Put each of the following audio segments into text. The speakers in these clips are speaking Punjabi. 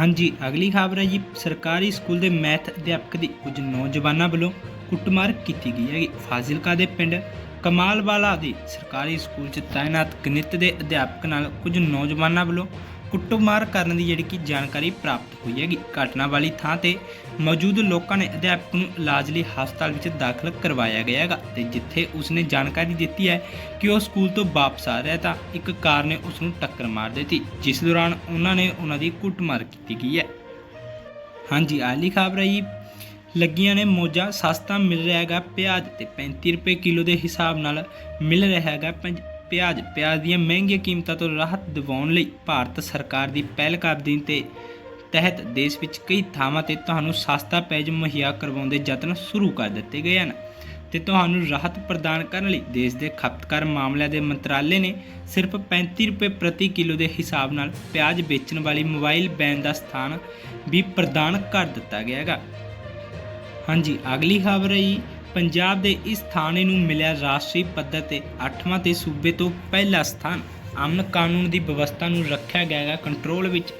ਹਾਂਜੀ, ਅਗਲੀ ਖਬਰ ਹੈ ਜੀ। ਸਰਕਾਰੀ ਸਕੂਲ ਦੇ ਮੈਥ ਅਧਿਆਪਕ ਦੀ ਕੁਝ ਨੌਜਵਾਨਾਂ ਵੱਲੋਂ ਕੁੱਟਮਾਰ ਕੀਤੀ ਗਈ ਹੈਗੀ। ਫਾਜ਼ਿਲਕਾ ਦੇ ਪਿੰਡ ਕਮਾਲਵਾਲਾ ਦੇ ਸਰਕਾਰੀ ਸਕੂਲ 'ਚ ਤਾਇਨਾਤ ਗਣਿਤ ਦੇ ਅਧਿਆਪਕ ਨਾਲ ਕੁਝ ਨੌਜਵਾਨਾਂ ਵੱਲੋਂ ਕੁੱਟਮਾਰ ਕਰਨ ਦੀ ਜਿਹੜੀ ਕਿ ਜਾਣਕਾਰੀ ਪ੍ਰਾਪਤ ਹੋਈ ਹੈਗੀ। ਘਟਨਾ ਵਾਲੀ ਥਾਂ ਤੇ ਮੌਜੂਦ ਲੋਕਾਂ ਨੇ ਅਧਿਆਪਕ ਨੂੰ ਇਲਾਜ ਲਈ ਹਸਪਤਾਲ ਵਿੱਚ ਦਾਖਲ ਕਰਵਾਇਆ ਗਿਆ ਹੈਗਾ ਤੇ ਜਿੱਥੇ ਉਸਨੇ ਜਾਣਕਾਰੀ ਦਿੱਤੀ ਹੈ ਕਿ ਉਹ ਸਕੂਲ ਤੋਂ ਵਾਪਸ ਆ ਰਿਹਾ ਤਾਂ ਇੱਕ ਕਾਰ ਨੇ ਉਸ ਨੂੰ ਟੱਕਰ ਮਾਰ ਦਿੱਤੀ, ਜਿਸ ਦੌਰਾਨ ਉਹਨਾਂ ਨੇ ਉਹਨਾਂ ਦੀ ਕੁੱਟਮਾਰ ਕੀਤੀ ਗਈ ਹੈ। ਹਾਂਜੀ ਆਲੀ ਖਬਰ ਹੈ ਜੀ। ਲੱਗੀਆਂ ਨੇ ਮੋਜਾ, ਸਸਤਾ ਮਿਲ ਰਿਹਾ ਹੈਗਾ ਪਿਆਜ਼ ਤੇ 35 ਰੁਪਏ ਕਿਲੋ ਦੇ ਹਿਸਾਬ ਨਾਲ ਮਿਲ ਰਿਹਾ ਹੈਗਾ ਪੰਜ- ਪਿਆਜ਼। ਪਿਆਜ਼ ਦੀਆਂ ਮਹਿੰਗੀਆਂ ਕੀਮਤਾਂ ਤੋਂ ਰਾਹਤ ਦਿਵਾਉਣ ਲਈ ਭਾਰਤ ਸਰਕਾਰ ਦੀ ਪਹਿਲਕਦਮੀ ਤੇ ਤਹਿਤ ਦੇਸ਼ ਵਿੱਚ ਕਈ ਥਾਵਾਂ ਤੇ ਤੁਹਾਨੂੰ ਸਸਤਾ ਪਿਆਜ਼ ਮੁਹੱਈਆ ਕਰਵਾਉਣ ਦੇ ਯਤਨ ਸ਼ੁਰੂ ਕਰ ਦਿੱਤੇ ਗਏ ਹਨ ਤੇ ਤੁਹਾਨੂੰ ਰਾਹਤ ਪ੍ਰਦਾਨ ਕਰਨ ਲਈ ਦੇਸ਼ ਦੇ ਖਪਤਕਾਰ ਮਾਮਲਿਆਂ ਦੇ ਮੰਤਰਾਲੇ ਨੇ ਸਿਰਫ 35 ਰੁਪਏ ਪ੍ਰਤੀ ਕਿਲੋ ਦੇ ਹਿਸਾਬ ਨਾਲ ਪਿਆਜ਼ ਵੇਚਣ ਵਾਲੀ ਮੋਬਾਈਲ ਬੈਨ ਦਾ ਸਥਾਨ ਵੀ ਪ੍ਰਦਾਨ ਕਰ ਦਿੱਤਾ ਗਿਆ ਹੈਗਾ। ਹਾਂਜੀ, ਅਗਲੀ ਖਬਰ ਹੈ ਜੀ ਪੰਜਾਬ ਦੇ ਇਸ ਥਾਣੇ ਨੂੰ ਮਿਲਿਆ ਰਾਸ਼ਟਰੀ ਪੱਧਰ ਤੇ 8ਵਾਂ ਤੇ ਸੂਬੇ ਤੋਂ ਪਹਿਲਾ ਸਥਾਨ। ਅਮਨ ਕਾਨੂੰਨ ਦੀ ਵਿਵਸਥਾ ਨੂੰ ਰੱਖਿਆ ਗਿਆ ਹੈ ਕੰਟਰੋਲ ਵਿੱਚ।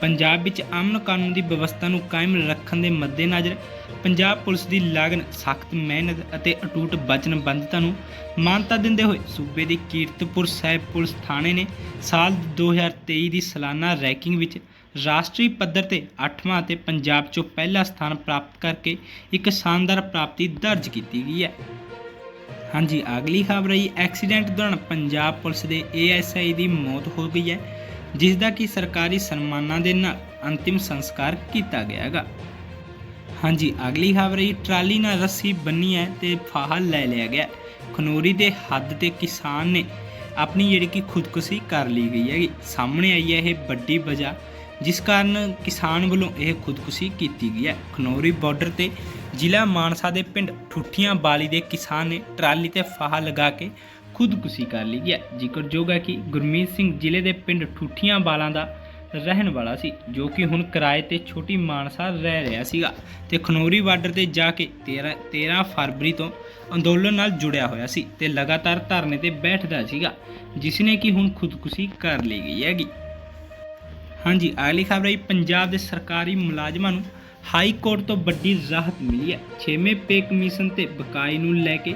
ਪੰਜਾਬ ਵਿੱਚ ਅਮਨ ਕਾਨੂੰਨ ਦੀ ਵਿਵਸਥਾ ਨੂੰ ਕਾਇਮ ਰੱਖਣ ਦੇ ਮੱਦੇਨਜ਼ਰ ਪੰਜਾਬ ਪੁਲਿਸ ਦੀ ਲਗਨ ਸਖਤ ਮਿਹਨਤ ਅਤੇ ਅਟੂਟ ਵਚਨਬੱਧਤਾ ਨੂੰ ਮਾਨਤਾ ਦਿੰਦੇ ਹੋਏ ਸੂਬੇ ਦੀ ਕੀਰਤਪੁਰ ਸਾਹਿਬ ਪੁਲਿਸ ਥਾਣੇ ਨੇ ਸਾਲ 2023 ਦੀ ਸਾਲਾਨਾ ਰੈਂਕਿੰਗ ਵਿੱਚ ਰਾਸ਼ਟਰੀ ਪੱਧਰ ਤੇ 8ਵਾਂ ਅਤੇ ਪੰਜਾਬ 'ਚੋਂ ਪਹਿਲਾ ਸਥਾਨ ਪ੍ਰਾਪਤ ਕਰਕੇ ਇੱਕ ਸ਼ਾਨਦਾਰ ਪ੍ਰਾਪਤੀ ਦਰਜ ਕੀਤੀ ਗਈ ਹੈ। ਹਾਂਜੀ, ਅਗਲੀ ਖਬਰ ਹੈ ਐਕਸੀਡੈਂਟ ਦੌਰਾਨ ਪੰਜਾਬ ਪੁਲਿਸ ਦੇ ਏਐਸਆਈ ਦੀ ਮੌਤ ਹੋ ਗਈ ਹੈ ਜਿਸ ਦਾ ਕਿ ਸਰਕਾਰੀ ਸਨਮਾਨਾਂ ਦੇ ਨਾਲ ਅੰਤਿਮ ਸੰਸਕਾਰ ਕੀਤਾ ਗਿਆ ਹੈਗਾ ਹਾਂਜੀ, ਅਗਲੀ ਖਬਰ ਹੈ ਟਰਾਲੀ ਨਾਲ ਰੱਸੀ ਬੰਨੀ ਹੈ ਤੇ ਫਾਹਾ ਲੈ ਲਿਆ ਗਿਆ। ਖਨੋਰੀ ਦੇ ਹੱਦ ਤੇ ਕਿਸਾਨ ਨੇ ਆਪਣੀ ਜਿਹੜੀ ਕਿ ਖੁਦਕੁਸ਼ੀ ਕਰ ਲਈ ਗਈ ਹੈਗੀ। ਸਾਹਮਣੇ ਆਈ ਹੈ ਇਹ ਵੱਡੀ ਵਜ੍ਹਾ। ਜਿਸ ਕਾਰਨ ਕਿਸਾਨ ਵੱਲੋਂ ਇਹ ਖੁਦਕੁਸ਼ੀ ਕੀਤੀ ਗਈ ਹੈ। ਖਨੌਰੀ ਬਾਰਡਰ ਤੇ ਜ਼ਿਲ੍ਹਾ ਮਾਨਸਾ ਦੇ ਪਿੰਡ ਠੁੱਠੀਆਂ ਬਾਲੀ ਦੇ ਕਿਸਾਨ ਨੇ ਟਰਾਲੀ ਤੇ ਫਾਹਾ ਲਗਾ ਕੇ ਖੁਦਕੁਸ਼ੀ ਕਰ ਲਈ ਹੈ। ਜ਼ਿਕਰਯੋਗ ਹੈ ਕਿ ਗੁਰਮੀਤ ਸਿੰਘ ਜ਼ਿਲ੍ਹੇ ਦੇ ਪਿੰਡ ਠੁੱਠੀਆਂ ਬਾਲਾਂ ਦਾ ਰਹਿਣ ਵਾਲਾ ਸੀ, ਜੋ ਕਿ ਹੁਣ ਕਿਰਾਏ ਤੇ ਛੋਟੀ ਮਾਨਸਾ ਰਹਿ ਰਿਹਾ ਸੀਗਾ ਤੇ ਖਨੌਰੀ ਬਾਰਡਰ ਤੇ ਜਾ ਕੇ 13 13 ਫਰਵਰੀ ਤੋਂ ਅੰਦੋਲਨ ਨਾਲ ਜੁੜਿਆ ਹੋਇਆ ਸੀ ਤੇ ਲਗਾਤਾਰ ਧਰਨੇ ਤੇ ਬੈਠਦਾ ਸੀਗਾ, ਜਿਸ ਨੇ ਕਿ ਹੁਣ ਖੁਦਕੁਸ਼ੀ ਕਰ ਲਈ ਗਈ ਹੈਗੀ। ਹਾਂਜੀ ਅਗਲੀ ਖਬਰ ਹੈ ਪੰਜਾਬ ਦੇ ਸਰਕਾਰੀ ਮੁਲਾਜ਼ਮਾਂ ਨੂੰ ਹਾਈ ਕੋਰਟ ਤੋਂ ਵੱਡੀ ਰਾਹਤ ਮਿਲੀ ਹੈ। 6ਵੇਂ ਪੇ ਕਮਿਸ਼ਨ ਤੇ ਬਕਾਈ ਨੂੰ ਲੈ ਕੇ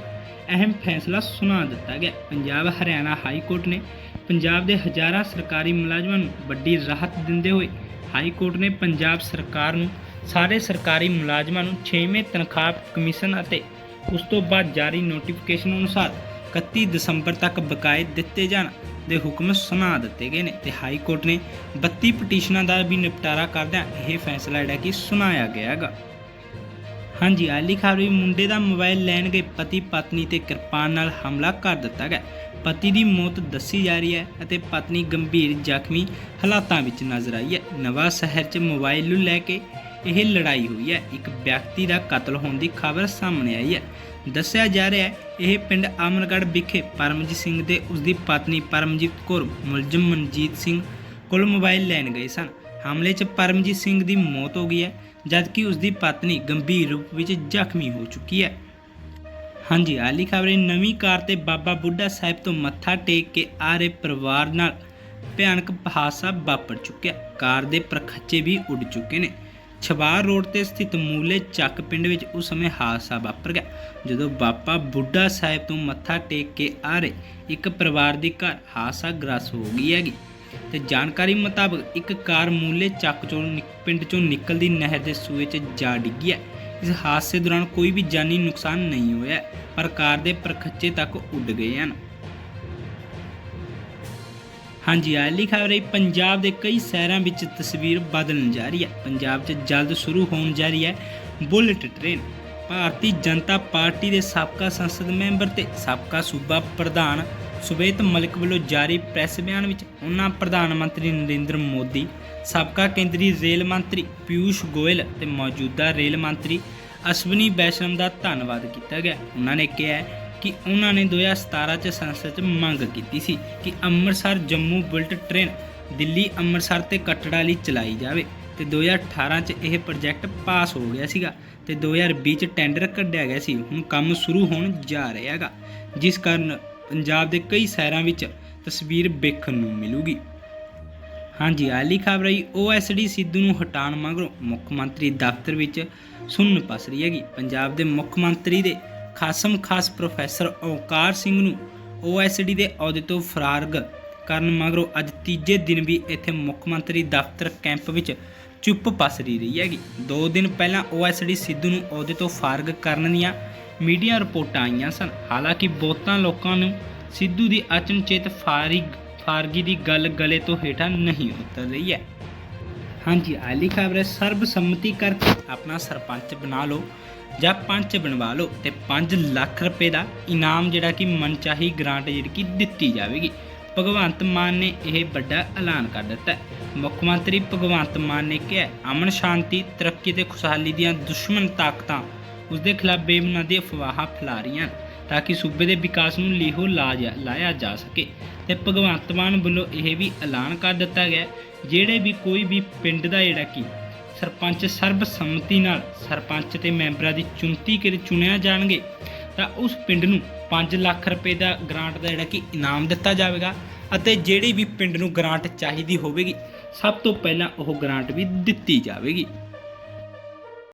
ਅਹਿਮ ਫੈਸਲਾ ਸੁਣਾ ਦਿੱਤਾ ਗਿਆ। ਪੰਜਾਬ ਹਰਿਆਣਾ ਹਾਈ ਕੋਰਟ ਨੇ ਪੰਜਾਬ ਦੇ ਹਜ਼ਾਰਾਂ ਸਰਕਾਰੀ ਮੁਲਾਜ਼ਮਾਂ ਨੂੰ ਵੱਡੀ ਰਾਹਤ ਦਿੰਦੇ ਹੋਏ ਹਾਈ ਕੋਰਟ ਨੇ ਪੰਜਾਬ ਸਰਕਾਰ ਨੂੰ ਸਾਰੇ ਸਰਕਾਰੀ ਮੁਲਾਜ਼ਮਾਂ ਨੂੰ 6ਵੇਂ ਤਨਖਾਹ ਕਮਿਸ਼ਨ ਅਤੇ ਉਸ ਤੋਂ ਬਾਅਦ ਜਾਰੀ ਨੋਟੀਫਿਕੇਸ਼ਨ ਅਨੁਸਾਰ 31 ਦਸੰਬਰ ਤੱਕ ਬਕਾਏ ਦਿੱਤੇ ਜਾਣ। ਦੇ ਹੁਕਮ ਸੁਣਾ ਦਿੱਤੇ ਗਏ ਨੇ ਤੇ ਹਾਈ ਕੋਰਟ ਨੇ 32 ਪਟੀਸ਼ਨਾਂ ਦਾ ਵੀ ਨਿਪਟਾਰਾ ਕਰਦਿਆਂ ਇਹ ਫੈਸਲਾ ਜਿਹੜਾ ਕਿ ਸੁਣਾਇਆ ਗਿਆ ਹੈਗਾ ਹਾਂਜੀ ਆਲੀ ਖਬਰ ਮੁੰਡੇ ਦਾ ਮੋਬਾਈਲ ਲੈਣ ਗਏ ਪਤੀ ਪਤਨੀ ਤੇ ਕਿਰਪਾਨ ਨਾਲ ਹਮਲਾ ਕਰ ਦਿੱਤਾ ਗਿਆ। ਪਤੀ ਦੀ ਮੌਤ ਦੱਸੀ ਜਾ ਰਹੀ ਹੈ ਅਤੇ ਪਤਨੀ ਗੰਭੀਰ ਜ਼ਖਮੀ ਹਾਲਾਤਾਂ ਵਿੱਚ ਨਜ਼ਰ ਆਈ ਹੈ। ਨਵਾਂ ਸ਼ਹਿਰ 'ਚ ਮੋਬਾਈਲ ਨੂੰ ਲੈ ਕੇ ਇਹ ਲੜਾਈ ਹੋਈ ਹੈ। ਇੱਕ ਵਿਅਕਤੀ ਦਾ ਕਤਲ ਹੋਣ ਦੀ ਖਬਰ ਸਾਹਮਣੇ ਆਈ ਹੈ। ਦੱਸਿਆ ਜਾ ਰਿਹਾ ਹੈ, ਇਹ ਪਿੰਡ ਅਮਨਗੜ੍ਹ ਵਿਖੇ ਪਰਮਜੀਤ ਸਿੰਘ ਤੇ ਉਸ ਦੀ ਪਤਨੀ ਪਰਮਜੀਤ ਕੌਰ, ਮੁਲਜ਼ਮ ਮਨਜੀਤ ਸਿੰਘ ਕੋਲ ਮੋਬਾਈਲ ਲੈਣ ਗਏ ਸਨ। ਹਮਲੇ 'ਚ ਪਰਮਜੀਤ ਸਿੰਘ ਦੀ ਮੌਤ ਹੋ ਗਈ ਹੈ, ਜਦਕਿ ਉਸ ਦੀ ਪਤਨੀ ਗੰਭੀਰ ਰੂਪ ਵਿੱਚ ਜ਼ਖਮੀ ਹੋ ਚੁੱਕੀ ਹੈ। ਹਾਂਜੀ ਆਲੀ ਖਬਰੇ ਨਵੀਂ ਕਾਰ ਤੇ ਬਾਬਾ ਬੁੱਢਾ ਸਾਹਿਬ ਤੋਂ ਮੱਥਾ ਟੇਕ ਕੇ ਆ ਰਹੇ ਪਰਿਵਾਰ ਨਾਲ ਭਿਆਨਕ ਹਾਦਸਾ ਵਾਪਰ ਚੁੱਕਿਆ। ਕਾਰ ਦੇ ਪ੍ਰਖੱਚੇ ਵੀ ਉੱਡ ਚੁੱਕੇ ਨੇ। ਛਬਾਰ ਰੋਡ ਤੇ ਸਥਿਤ ਮੂਲੇ ਚੱਕ ਪਿੰਡ ਵਿੱਚ ਉਸ ਸਮੇਂ ਹਾਦਸਾ ਵਾਪਰ ਗਿਆ, ਜਦੋਂ ਬਾਬਾ ਬੁੱਢਾ ਸਾਹਿਬ ਤੋਂ ਮੱਥਾ ਟੇਕ ਕੇ ਆ ਰਹੇ ਇੱਕ ਪਰਿਵਾਰ ਦੀ ਘਰ ਹਾਦਸਾ ਗ੍ਰਸ ਹੋ ਗਈ ਹੈਗੀ। ਤੇ ਜਾਣਕਾਰੀ ਮੁਤਾਬਕ ਇੱਕ ਕਾਰ ਮੂਲੇ ਚੱਕ ਚੋਂ ਨਿਕ- ਪਿੰਡ ਚੋਂ ਨਿਕਲਦੀ ਨਹਿਰ ਦੇ ਸੂਏ 'ਚ ਜਾ ਡਿੱਗੀ ਹੈ। ਇਸ ਹਾਦਸੇ ਦੌਰਾਨ ਕੋਈ ਵੀ ਜਾਨੀ ਨੁਕਸਾਨ ਨਹੀਂ ਹੋਇਆ, ਪਰ ਕਾਰ ਦੇ ਪ੍ਰਖੱਚੇ ਤੱਕ ਉੱਡ ਗਏ ਹਨ। ਹਾਂਜੀ ਆਲੀ ਖਬਰ ਹੈ ਪੰਜਾਬ ਦੇ ਕਈ ਸ਼ਹਿਰਾਂ ਵਿੱਚ ਤਸਵੀਰ ਬਦਲਣ ਜਾ ਰਹੀ ਹੈ। ਪੰਜਾਬ 'ਚ ਜਲਦ ਸ਼ੁਰੂ ਹੋਣ ਜਾ ਰਹੀ ਹੈ bullet train. Bharatiya Janata party ਦੇ ਸਾਬਕਾ ਸੰਸਦ ਮੈਂਬਰ ਤੇ ਸਾਬਕਾ ਸੂਬਾ ਪ੍ਰਧਾਨ ਸੁਬੇਤ ਮਲਿਕ ਵੱਲੋਂ ਜਾਰੀ ਪ੍ਰੈਸ ਬਿਆਨ ਵਿੱਚ ਉਹਨਾਂ ਪ੍ਰਧਾਨ ਮੰਤਰੀ ਨਰਿੰਦਰ ਮੋਦੀ, ਸਾਬਕਾ ਕੇਂਦਰੀ ਰੇਲ ਮੰਤਰੀ ਪਿਊਸ਼ ਗੋਇਲ ਤੇ ਮੌਜੂਦਾ ਰੇਲ ਮੰਤਰੀ ਅਸ਼ਵਨੀ ਵੈਸ਼ਨਵ ਦਾ ਧੰਨਵਾਦ ਕੀਤਾ ਗਿਆ। ਉਹਨਾਂ ਨੇ ਕਿਹਾ ਕਿ ਉਹਨਾਂ ਨੇ 2017 ਚ ਸੰਸਦ 'ਚ ਮੰਗ ਕੀਤੀ ਸੀ ਕਿ ਅੰਮ੍ਰਿਤਸਰ ਜੰਮੂ ਬੁਲਟ ਟ੍ਰੇਨ ਦਿੱਲੀ ਅੰਮ੍ਰਿਤਸਰ ਤੇ ਕਟੜਾ ਲਈ ਚਲਾਈ ਜਾਵੇ ਤੇ 2018 ਚ ਇਹ ਪ੍ਰੋਜੈਕਟ ਪਾਸ ਹੋ ਗਿਆ ਸੀਗਾ ਤੇ 2020 ਚ ਟੈਂਡਰ ਕੱਢਿਆ ਗਿਆ ਸੀ। ਹੁਣ ਕੰਮ ਸ਼ੁਰੂ ਹੋਣ ਜਾ ਰਿਹਾ ਹੈਗਾ, ਜਿਸ ਕਾਰਨ ਪੰਜਾਬ ਦੇ ਕਈ ਸ਼ਹਿਰਾਂ ਵਿੱਚ ਤਸਵੀਰ ਵੇਖਣ ਨੂੰ ਮਿਲੂਗੀ। ਹਾਂਜੀ ਆਲੀ ਖਬਰ ਆਈ ਓਐਸਡੀ ਸਿੱਧੂ ਨੂੰ ਹਟਾਉਣ ਮਗਰੋਂ ਮੁੱਖ ਮੰਤਰੀ ਦਫ਼ਤਰ ਵਿੱਚ ਸੁਣਨ ਪਸ ਰਹੀ ਹੈਗੀ। ਪੰਜਾਬ ਦੇ ਮੁੱਖ ਮੰਤਰੀ ਦੇ ਖਾਸਮ ਖਾਸ ਪ੍ਰੋਫੈਸਰ ਓਕਾਰ ਸਿੰਘ ਨੂੰ ਓਐਸਡੀ ਦੇ ਅਹੁਦੇ ਤੋਂ ਫਰਾਰਗ ਕਰਨ ਮਗਰੋਂ ਅੱਜ ਤੀਜੇ ਦਿਨ ਵੀ ਇੱਥੇ ਮੁੱਖ ਮੰਤਰੀ ਦਫ਼ਤਰ ਕੈਂਪ ਵਿੱਚ ਚੁੱਪ ਪਸਰੀ ਰਹੀ ਹੈਗੀ। ਦੋ ਦਿਨ ਪਹਿਲਾਂ ਓਐਸਡੀ ਸਿੱਧੂ ਨੂੰ ਅਹੁਦੇ ਤੋਂ ਫਾਰਗ ਕਰਨ ਦੀਆਂ ਮੀਡੀਆ ਰਿਪੋਰਟਾਂ ਆਈਆਂ ਸਨ। ਹਾਲਾਂਕਿ ਬਹੁਤਾਂ ਲੋਕਾਂ ਨੂੰ ਸਿੱਧੂ ਦੀ ਅਚਨਚੇਤ ਫਾਰਿਗ ਫਾਰਗੀ ਦੀ ਗੱਲ ਗਲੇ ਤੋਂ ਹੇਠਾਂ ਨਹੀਂ ਉਤਰ ਰਹੀ ਹੈ। ਹਾਂਜੀ, ਆਲੀ ਖਬਰ ਹੈ, ਸਰਬਸੰਮਤੀ ਕਰਕੇ ਆਪਣਾ ਸਰਪੰਚ ਬਣਾ ਲਓ, ਜਾਂ ਪੰਚ ਬਣਵਾ ਲਓ, ਤੇ 5 ਲੱਖ ਰੁਪਏ ਦਾ ਇਨਾਮ ਜਿਹੜਾ ਕਿ ਮਨਚਾਹੀ ਗ੍ਰਾਂਟ ਜਿਹੜੀ ਕਿ ਦਿੱਤੀ ਜਾਵੇਗੀ। ਭਗਵੰਤ ਮਾਨ ਨੇ ਇਹ ਵੱਡਾ ਐਲਾਨ ਕਰ ਦਿੱਤਾ ਮੁੱਖ ਮੰਤਰੀ ਭਗਵੰਤ ਮਾਨ ਨੇ ਕਿਹਾ ਅਮਨ ਸ਼ਾਂਤੀ, ਤਰੱਕੀ ਤੇ ਖੁਸ਼ਹਾਲੀ ਦੀਆਂ ਦੁਸ਼ਮਣ ਤਾਕਤਾਂ ਉਸ ਦੇ ਖਿਲਾਫ ਬੇਬੁਨਿਆਦੀ ਅਫਵਾਹਾਂ ਫੈਲਾ ਰਹੀਆਂ ਹਨ। ਤਾਂ ਕਿ ਸੂਬੇ ਦੇ ਵਿਕਾਸ ਨੂੰ ਲੀਹੋ ਲਾਜ- ਲਾਇਆ ਜਾ ਸਕੇ ਤੇ ਭਗਵੰਤ ਮਾਨ ਵੱਲੋਂ ਇਹ ਵੀ ਐਲਾਨ ਕਰ ਦਿੱਤਾ ਗਿਆ ਜਿਹੜੇ ਵੀ ਕੋਈ ਵੀ ਪਿੰਡ ਦਾ ਜਿਹੜਾ ਕਿ ਸਰਪੰਚ ਸਰਬਸੰਮਤੀ ਨਾਲ ਸਰਪੰਚ ਤੇ ਮੈਂਬਰਾਂ ਦੀ ਚੁਣਤੀ ਕਰ ਚੁਣਿਆ ਜਾਣਗੇ, ਤਾਂ ਉਸ ਪਿੰਡ ਨੂੰ 5 ਲੱਖ ਰੁਪਏ ਦਾ ਗ੍ਰਾਂਟ ਦਾ ਜਿਹੜਾ ਕਿ ਇਨਾਮ ਦਿੱਤਾ ਜਾਵੇਗਾ ਅਤੇ ਜਿਹੜੀ ਵੀ ਪਿੰਡ ਨੂੰ ਗ੍ਰਾਂਟ ਚਾਹੀਦੀ ਹੋਵੇਗੀ, ਸਭ ਤੋਂ ਪਹਿਲਾਂ ਉਹ ਗ੍ਰਾਂਟ ਵੀ ਦਿੱਤੀ ਜਾਵੇਗੀ।